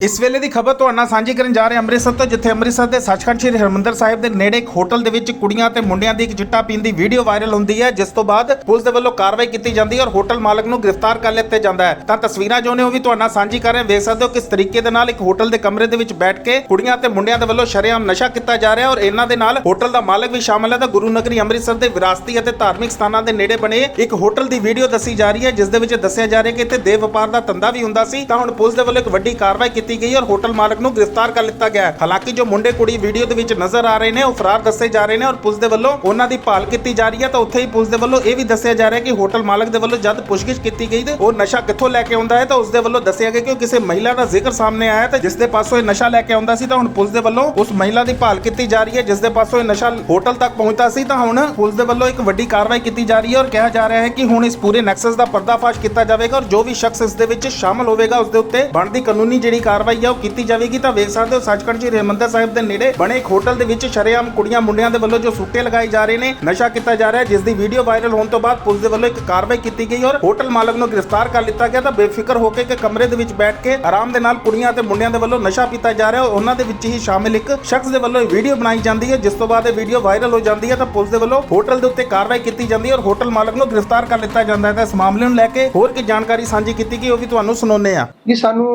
ਇਸ ਵੇਲੇ ਦੀ ਖਬਰ ਤੁਹਾਡੇ ਨਾਲ ਸਾਂਝੀ ਕਰਨ ਜਾ ਰਹੇ ਅੰਮ੍ਰਿਤਸਰ ਤੋਂ, ਜਿੱਥੇ ਅੰਮ੍ਰਿਤਸਰ ਦੇ ਸੱਚਖੰਡ ਸ੍ਰੀ ਹਰਿਮੰਦਰ ਸਾਹਿਬ ਦੇ ਨੇੜੇ ਇੱਕ ਹੋਟਲ ਦੇ ਵਿੱਚ ਕੁੜੀਆਂ ਤੇ ਮੁੰਡਿਆਂ ਦੀ ਇੱਕ ਚਿੱਟਾ ਪੀਣ ਦੀ ਵੀਡੀਓ ਵਾਇਰਲ ਹੁੰਦੀ ਹੈ, ਜਿਸ ਤੋਂ ਬਾਅਦ ਪੁਲਿਸ ਦੇ ਵੱਲੋਂ ਕਾਰਵਾਈ ਕੀਤੀ ਜਾਂਦੀ ਹੈ ਔਰ ਹੋਟਲ ਮਾਲਕ ਨੂੰ ਗ੍ਰਿਫਤਾਰ ਕਰ ਲਿੱਤਾ ਜਾਂਦਾ ਹੈ। ਤਾਂ ਤਸਵੀਰਾਂ ਜੋ ਨੇ ਉਹ ਵੀ ਤੁਹਾਡੇ ਨਾਲ ਸਾਂਝੀ ਕਰ ਰਹੇ ਵੇਖ ਸਕਦੇ ਹੋ ਕਿਸ ਤਰੀਕੇ ਦੇ ਨਾਲ ਇੱਕ ਹੋਟਲ ਦੇ ਕਮਰੇ ਦੇ ਵਿੱਚ ਬੈਠ ਕੇ ਕੁੜੀਆਂ ਤੇ ਮੁੰਡਿਆਂ ਦੇ ਵੱਲੋਂ ਸ਼ਰੇਆਮ ਨਸ਼ਾ ਕੀਤਾ ਜਾ ਰਿਹਾ ਔਰ ਇਹਨਾਂ ਦੇ ਨਾਲ ਹੋਟਲ ਦਾ ਮਾਲਕ ਵੀ ਸ਼ਾਮਲ ਹੈ। ਤਾਂ ਗੁਰੂ ਨਗਰੀ ਅੰਮ੍ਰਿਤਸਰ ਦੇ ਵਿਰਾਸਤੀ ਅਤੇ ਧਾਰਮਿਕ ਸਥਾਨਾਂ ਦੇ ਨੇੜੇ ਬਣੇ ਇੱਕ ਹੋਟਲ ਦੀ ਵੀਡੀਓ ਦੱਸੀ ਜਾ ਰਹੀ ਹੈ, ਜਿਸ ਦੇ ਵਿੱਚ ਦੱਸਿਆ ਜਾ ਰਿਹਾ ਕਿ ਇੱਥੇ ਦੇਹ ਵਪਾਰ ਦਾ ਧੰਦਾ ਵੀ ਹੁੰਦਾ ਸੀ। ਤਾਂ ਹੁਣ ਪੁਲਿਸ ਦੇ ਵੱਲੋਂ ਇੱਕ ਵੱਡੀ ਕਾਰਵਾਈ ਕੀਤੀ ਗਈ ਔਰ ਹੋਟਲ ਮਾਲਕ ਨੂੰ ਗ੍ਰਿਫਤਾਰ ਕਰ ਲਿੱਤਾ ਗਿਆ ਹਾਲਾਂਕਿ ਜੋ ਮੁੰਡੇ ਕੁੜੀ ਵੀਡੀਓ ਦੇ ਵਿੱਚ ਨਜ਼ਰ ਆ ਰਹੇ ਨੇ, ਉਹ ਫਰਾਰ ਦੱਸੇ ਜਾ ਰਹੇ ਨੇ ਔਰ ਪੁਲਿਸ ਦੇ ਵੱਲੋਂ ਉਹਨਾਂ ਦੀ ਭਾਲ ਕੀਤੀ ਜਾ ਰਹੀ ਹੈ। ਤਾਂ ਉੱਥੇ ਹੀ ਪੁਲਿਸ ਦੇ ਵੱਲੋਂ ਇਹ ਵੀ ਦੱਸਿਆ ਜਾ ਰਿਹਾ ਹੈ ਕਿ ਹੋਟਲ ਮਾਲਕ ਦੇ ਵੱਲੋਂ ਜਦ ਪੁੱਛਗਿੱਛ ਕੀਤੀ ਗਈ ਤੇ ਉਹ ਨਸ਼ਾ ਕਿੱਥੋਂ ਲੈ ਕੇ ਆਉਂਦਾ ਹੈ ਤਾਂ ਉਸ ਦੇ ਵੱਲੋਂ ਦੱਸਿਆ ਗਿਆ ਕਿ ਉਹ ਕਿਸੇ ਮਹਿਲਾ ਦਾ ਜ਼ਿਕਰ ਸਾਹਮਣੇ ਆਇਆ ਤੇ ਜਿਸ ਦੇ ਪਾਸੋਂ ਇਹ ਨਸ਼ਾ ਲੈ ਕੇ ਆਉਂਦਾ ਸੀ ਤਾਂ ਹੁਣ ਪੁਲਿਸ ਦੇ ਵੱਲੋਂ ਉਸ ਮਹਿਲਾ ਦੀ ਭਾਲ ਕੀਤੀ ਜਾ ਰਹੀ ਹੈ, ਜਿਸ ਦੇ ਪਾਸੋਂ ਇਹ ਨਸ਼ਾ ਹੋਟਲ ਤੱਕ ਪਹੁੰਚਦਾ ਸੀ ਤਾਂ ਹੁਣ ਪੁਲਿਸ ਦੇ ਵੱਲੋਂ ਇੱਕ ਵੱਡੀ ਕਾਰਵਾਈ ਕੀਤੀ ਜਾ ਰਹੀ ਹੈ ਔਰ ਕਿਹਾ ਜਾ ਰਿਹਾ ਹੈ ਕਿ ਹੁਣ ਇਸ ਪੂਰੇ ਨੈਕਸਸ ਦਾ ਪਰਦਾਫਾਸ਼ ਕੀਤਾ ਜਾਵੇਗਾ ਔਰ ਜੋ ਵੀ ਸ਼ਖਸ ਇਸ ਦੇ ਵਿੱਚ ਸ਼ਾਮਲ ਹੋਵੇਗਾ, ਉਸ ਦੇ ਉੱਤੇ ਬਣਦੀ ਕਾਨੂੰਨੀ ਜਿਹੜੀ ਕਾਰਵਾਈ ਹੈ ਉਹ ਕੀਤੀ ਜਾਵੇਗੀ ਤਾਂ ਵੇਖ ਸਕਦੇ ਹੋ, ਸੱਚਖੰਡ ਜੀ ਹਰਿਮੰਦਰ ਸਾਹਿਬ ਦੇ ਨੇੜੇ ਬਣੇ ਇੱਕ ਹੋਟਲ ਦੇ ਵਿੱਚ ਸ਼ਰੇਆਮ ਕੁੜੀਆਂ ਮੁੰਡਿਆਂ ਦੇ ਵੱਲੋਂ ਜੋ ਸੁੱਟੇ ਲਗਾਏ ਜਾ ਰਹੇ ਨੇ, ਨਸ਼ਾ ਕੀਤਾ ਜਾ ਰਿਹਾ ਹੈ, ਜਿਸ ਦੀ ਵੀਡੀਓ ਵਾਇਰਲ ਹੋਣ ਤੋਂ ਬਾਅਦ ਪੁਲਿਸ ਦੇ ਵੱਲੋਂ ਇੱਕ ਕਾਰਵਾਈ ਕੀਤੀ ਗਈ ਔਰ ਹੋਟਲ ਮਾਲਕ ਨੂੰ ਗ੍ਰਿਫਤਾਰ ਕਰ ਲਿੱਤਾ ਗਿਆ ਤਾਂ ਬੇਫਿਕਰ ਹੋ ਕੇ ਇੱਕ ਕਮਰੇ ਦੇ ਵਿੱਚ ਬੈਠ ਕੇ ਆਰਾਮ ਦੇ ਨਾਲ ਕੁੜੀਆਂ ਤੇ ਮੁੰਡਿਆਂ ਦੇ ਵੱਲੋਂ ਨਸ਼ਾ ਪੀਤਾ ਜਾ ਰਿਹਾ ਹੈ, ਉਹਨਾਂ ਦੇ ਵਿੱਚ ਹੀ ਸ਼ਾਮਿਲ ਇੱਕ ਸ਼ਖਸ ਦੇ ਵੱਲੋਂ ਵੀਡੀਓ ਬਣਾਈ ਜਾਂਦੀ ਹੈ, ਜਿਸ ਤੋਂ ਬਾਅਦ ਇਹ ਵੀਡੀਓ ਵਾਇਰਲ ਹੋ ਜਾਂਦੀ ਹੈ ਤਾਂ ਪੁਲਿਸ ਦੇ ਵੱਲੋਂ ਹੋਟਲ ਦੇ ਉੱਤੇ ਕਾਰਵਾਈ ਕੀਤੀ ਜਾਂਦੀ ਹੈ ਔਰ ਹੋਟਲ ਮਾਲਕ ਨੂੰ ਗ੍ਰਿਫਤਾਰ ਕਰ ਲਿੱਤਾ ਜਾਂਦਾ ਹੈ। ਤਾਂ ਇਸ ਮਾਮਲੇ ਨੂੰ ਲੈ ਕੇ ਹੋਰ ਕੀ ਜਾਣਕਾਰੀ ਸਾਂਝੀ ਕੀਤੀ ਗਈ, ਉਹ ਵੀ ਤੁਹਾਨੂੰ ਸੁਣਾਉਂਦੇ ਆ ਜੀ, ਸਾਨੂੰ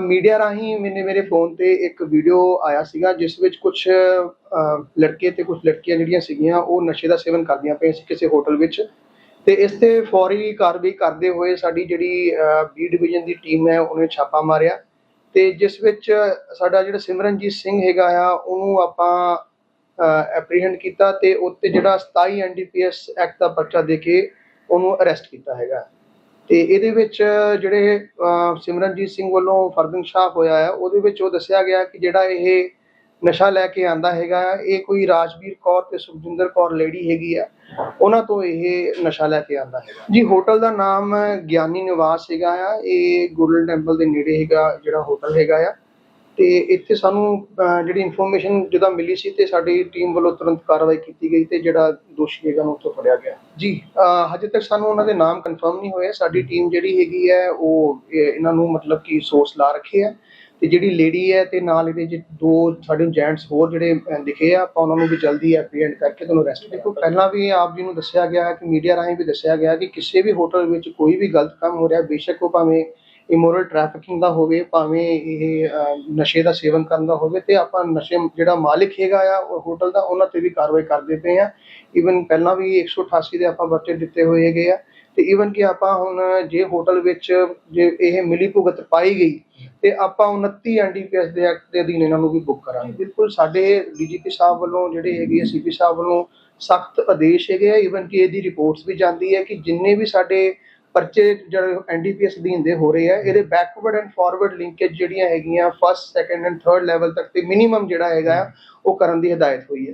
ਮੀਡੀਆ ਰਾਹੀਂ ਮੈਨੇ ਮੇਰੇ ਫੋਨ ਤੇ ਇੱਕ ਵੀਡੀਓ ਆਇਆ ਸੀਗਾ, ਜਿਸ ਵਿੱਚ ਕੁਝ ਲੜਕੇ ਤੇ ਕੁਝ ਲੜਕੀਆਂ ਜਿਹੜੀਆਂ ਸੀਗੀਆਂ, ਉਹ ਨਸ਼ੇ ਦਾ ਸੇਵਨ ਕਰਦੀਆਂ ਪਈਆਂ ਸੀ ਕਿਸੇ ਹੋਟਲ ਵਿੱਚ। ਤੇ ਇਸ ਤੇ ਫੌਰੀ ਕਾਰਵਾਈ ਕਰਦੇ ਹੋਏ ਸਾਡੀ ਜਿਹੜੀ ਬੀ ਡਿਵੀਜ਼ਨ ਦੀ ਟੀਮ ਹੈ, ਉਹਨੇ ਛਾਪਾ ਮਾਰਿਆ। ਤੇ ਜਿਸ ਵਿੱਚ ਸਾਡਾ ਜਿਹੜਾ ਸਿਮਰਨਜੀਤ ਸਿੰਘ ਹੈਗਾ ਆ, ਉਹਨੂੰ ਆਪਾਂ ਐਪਰੀਹੈਂਡ ਕੀਤਾ ਤੇ ਉੱਤੇ ਜਿਹੜਾ 27 ਐਨਡੀਪੀਐਸ ਐਕਟ ਦਾ ਪਰਚਾ ਦੇ ਕੇ ਉਹਨੂੰ ਅਰੈਸਟ ਕੀਤਾ ਹੈਗਾ। ਤੇ ਇਹਦੇ ਵਿੱਚ ਜਿਹੜੇ ਸਿਮਰਨਜੀਤ ਸਿੰਘ ਵੱਲੋਂ ਫਰਦਿੰਸ਼ਾਹ ਹੋਇਆ ਹੈ ਉਹਦੇ ਵਿੱਚ ਉਹ ਦੱਸਿਆ ਗਿਆ ਕਿ ਜਿਹੜਾ ਇਹ ਨਸ਼ਾ ਲੈ ਕੇ ਆਂਦਾ ਹੈਗਾ ਆ, ਇਹ ਕੋਈ ਰਾਜਵੀਰ ਕੌਰ ਤੇ ਸੁਖਜਿੰਦਰ ਕੌਰ ਲੇਡੀ ਹੈਗੀ ਆ ਉਹਨਾਂ ਤੋਂ ਇਹ ਨਸ਼ਾ ਲੈ ਕੇ ਆਂਦਾ ਹੈਗਾ। ਜੀ ਹੋਟਲ ਦਾ ਨਾਮ ਗਿਆਨੀ ਨਿਵਾਸ ਹੈਗਾ ਆ ਇਹ ਗੋਲਡਨ ਟੈਂਪਲ ਦੇ ਨੇੜੇ ਹੈਗਾ ਜਿਹੜਾ ਹੋਟਲ ਹੈਗਾ ਆ। ਤੇ ਇੱਥੇ ਸਾਨੂੰ ਜਿਹੜੀ ਇਨਫੋਰਮੇਸ਼ਨ ਜਦੋਂ ਮਿਲੀ ਸੀ ਤੇ ਸਾਡੀ ਟੀਮ ਵੱਲੋਂ ਤੁਰੰਤ ਕਾਰਵਾਈ ਕੀਤੀ ਗਈ ਤੇ ਜਿਹੜਾ ਦੋਸ਼ੀ ਹੈਗਾ ਨੂੰ ਉੱਥੋਂ ਫੜਿਆ ਗਿਆ। ਜੀ ਹਜੇ ਤੱਕ ਸਾਨੂੰ ਉਹਨਾਂ ਦੇ ਨਾਮ ਕਨਫਰਮ ਨਹੀਂ ਹੋਏ। ਸਾਡੀ ਟੀਮ ਜਿਹੜੀ ਹੈਗੀ ਹੈ, ਉਹ ਇਹਨਾਂ ਨੂੰ ਮਤਲਬ ਕਿ ਸੋਰਸ ਲਾ ਰੱਖੇ ਹੈ ਤੇ ਜਿਹੜੀ ਲੇਡੀ ਹੈ ਤੇ ਨਾਲ ਇਹਦੇ ਚ ਦੋ ਸਾਡੇ ਜੈਂਟਸ ਹੋਰ ਜਿਹੜੇ ਦਿਖੇ ਆ, ਆਪਾਂ ਉਹਨਾਂ ਨੂੰ ਵੀ ਜਲਦੀ ਐਪਰੀਹੈਂਡ ਕਰਕੇ ਤੁਹਾਨੂੰ ਅਰੈਸਟ ਦੇਖੋ, ਪਹਿਲਾਂ ਵੀ ਆਪ ਜੀ ਨੂੰ ਦੱਸਿਆ ਗਿਆ ਹੈ ਕਿ ਮੀਡੀਆ ਰਾਹੀਂ ਵੀ ਦੱਸਿਆ ਗਿਆ ਕਿ ਕਿਸੇ ਵੀ ਹੋਟਲ ਵਿੱਚ ਕੋਈ ਵੀ ਗਲਤ ਕੰਮ ਹੋ ਰਿਹਾ, ਬੇਸ਼ੱਕ ਉਹ ਭਾਵੇਂ ਇਮੋਰਲ ਟ੍ਰੈਫਿਕਿੰਗ ਦਾ ਹੋਵੇ, ਭਾਵੇਂ ਇਹ ਨਸ਼ੇ ਦਾ ਸੇਵਨ ਕਰਨ ਦਾ ਹੋਵੇ ਤੇ ਆਪਾਂ ਨਸ਼ੇ ਜਿਹੜਾ ਮਾਲਿਕ ਹੈਗਾ ਆ, ਉਹ ਹੋਟਲ ਦਾ, ਉਹਨਾਂ ਤੇ ਵੀ ਕਾਰਵਾਈ ਕਰਦੇ ਪਏ ਆ। ਈਵਨ ਪਹਿਲਾਂ ਵੀ 188 ਦੇ ਆਪਾਂ ਬੱਚੇ ਦਿੱਤੇ ਹੋਏ ਹੈਗੇ ਆ। ਤੇ ਈਵਨ ਕਿ ਆਪਾਂ ਹੁਣ ਜੇ ਹੋਟਲ ਵਿੱਚ ਜੇ ਇਹ ਮਿਲੀ ਭੁਗਤ ਪਾਈ ਗਈ, ਤੇ ਆਪਾਂ 29 ਐਨਡੀਪੀਐਸ ਦੇ ਐਕਟ ਦੇ ਅਧੀਨ ਇਹਨਾਂ ਨੂੰ ਵੀ ਬੁੱਕ ਕਰਾਂਗੇ। ਬਿਲਕੁਲ ਸਾਡੇ ਡੀਜੀਪੀ ਸਾਹਿਬ ਵੱਲੋਂ, ਜਿਹੜੇ ਹੈਗੇ ਆ ਸੀਪੀ ਸਾਹਿਬ ਵੱਲੋਂ ਸਖਤ ਆਦੇਸ਼ ਹੈਗੇ ਆ। ਈਵਨ ਕਿ ਇਹਦੀ ਰਿਪੋਰਟਸ ਵੀ ਜਾਂਦੀ ਹੈ ਕਿ ਜਿੰਨੇ ਵੀ ਸਾਡੇ ਪਰਚੇ ਜਿਹੜੇ ਐਨਡੀਪੀਐਸ ਅਧੀਨ ਦੇ ਹੋ ਰਹੇ ਆ ਇਹਦੇ ਬੈਕਵਰਡ ਐਂਡ ਫਾਰਵਰਡ ਲਿੰਕੇਜ ਜਿਹੜੀਆਂ ਹੈਗੀਆਂ first second and third level ਤੱਕ ਤੇ ਮਿਨੀਮਮ ਜਿਹੜਾ ਹੈਗਾ ਉਹ ਕਰਨ ਦੀ ਹਦਾਇਤ ਹੋਈ ਹੈ।